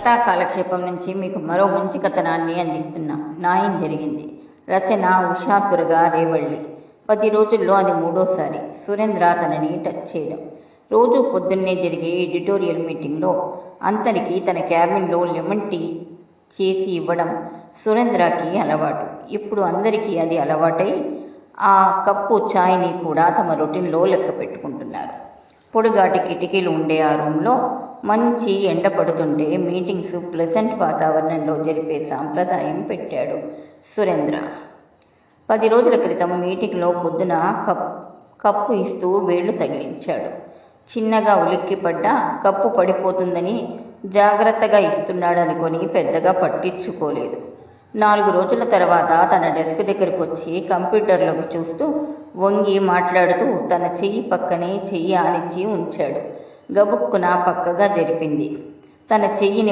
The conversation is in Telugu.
కథా కాలక్షేపం నుంచి మీకు మరో మంచి కథనాన్ని అందిస్తున్నా న్యాయం జరిగింది. రచన ఉషా రేవళ్ళి పది రోజుల్లో అది మూడోసారి సురేంద్ర తనని టచ్ చేయడం. రోజు పొద్దున్నే జరిగే ఎడిటోరియల్ మీటింగ్లో అంతనికి తన క్యాబిన్లో లెమన్ టీ చేసి ఇవ్వడం సురేంద్రకి అలవాటు. ఇప్పుడు అందరికీ అది అలవాటై ఆ కప్పు ఛాయ్ని కూడా తమ రొటీన్లో లెక్క పెట్టుకుంటున్నారు. పొడుగాటి కిటికీలు ఉండే ఆ రూమ్లో మంచి ఎండ పడుతుంటే మీటింగ్స్ ప్లెజెంట్ వాతావరణంలో జరిపే సాంప్రదాయం పెట్టాడు సురేంద్ర. పది రోజుల క్రితం మీటింగ్లో పొద్దున కప్ కప్పు ఇస్తూ వేళ్ళు తగిలించాడు. చిన్నగా ఉలిక్కిపడ్డా కప్పు పడిపోతుందని జాగ్రత్తగా ఇస్తున్నాడనుకొని పెద్దగా పట్టించుకోలేదు. నాలుగు రోజుల తర్వాత తన డెస్క్ దగ్గరికి వచ్చి కంప్యూటర్లోకి చూస్తూ వంగి మాట్లాడుతూ తన చెయ్యి పక్కనే చెయ్యి ఆనిచ్చి ఉంచాడు. గబుక్కున పక్కగా జరిపింది. తన చెయ్యిని